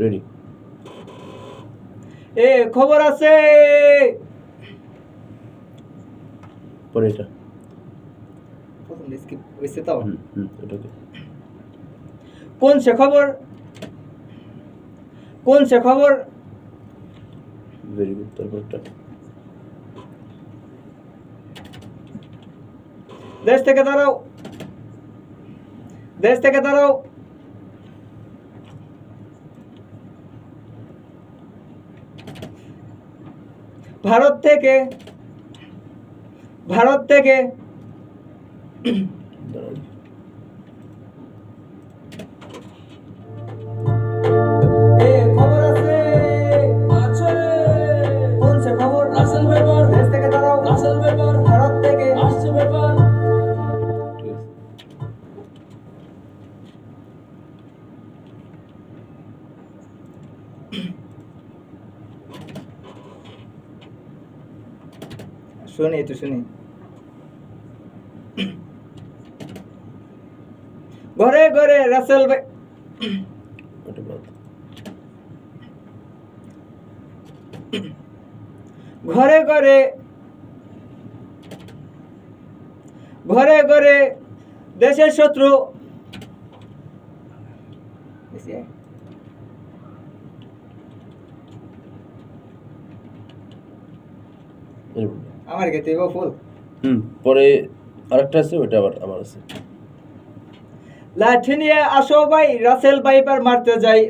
Ready এ খবর আছে। পরে এটা প্রথম স্কিপ হয়েছে তো? হুম হুম কোন সে খবর? কোন সে খবর? ভেরি গুড তারপরটা। দেশ থেকে দাঁড়াও। দেশ থেকে দাঁড়াও। ভারত থেকে ভারত থেকে দাঁড়ান এ খবর আছে আছে কোন সে খবর রাসেল পেপার দেশ থেকে দাঁড়াও রাসেল পেপার ভারত থেকে আসছে পেপার ঠিক আছে শুনি একটু শুনি। ঘরে ঘরে রাসেল ভাই। ঘরে ঘরে। ঘরে ঘরে দেশের শত্রু। এরকম। আমার গেতে ফুল হুম পরে আরেকটা আছে ওটা আবার আমার আছে। লাঠি নিয়ে আসো ভাই রাসেল বাইপার মারতে যাই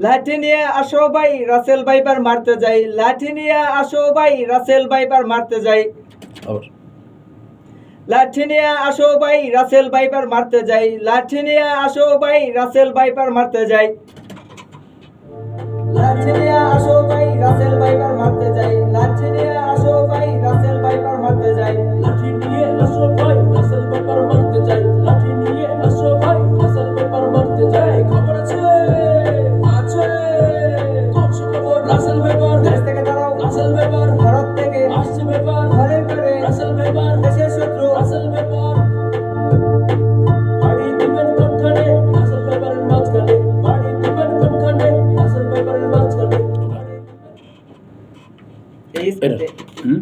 লাঠি নিয়ে আসো ভাই রাসেল বাইপার মারতে যাই লাঠি নিয়ে আসো ভাই রাসেল বাইপার মারতে যাই। আবার। লাঠি নিয়ে আসো ভাই রাসেল বাইপার মারতে যাই লাঠি নিয়ে আসো ভাই রাসেল বাইপার মারতে যাই। লাঠি আসল ব্যাপার দেশ থেকে দাঁড়াও আসল ব্যাপার ভারত থেকে আসছে ব্যাপার ঘরে ঘরে আসল ব্যাপার দেশের শত্রু আসল ব্যাপার এই হুম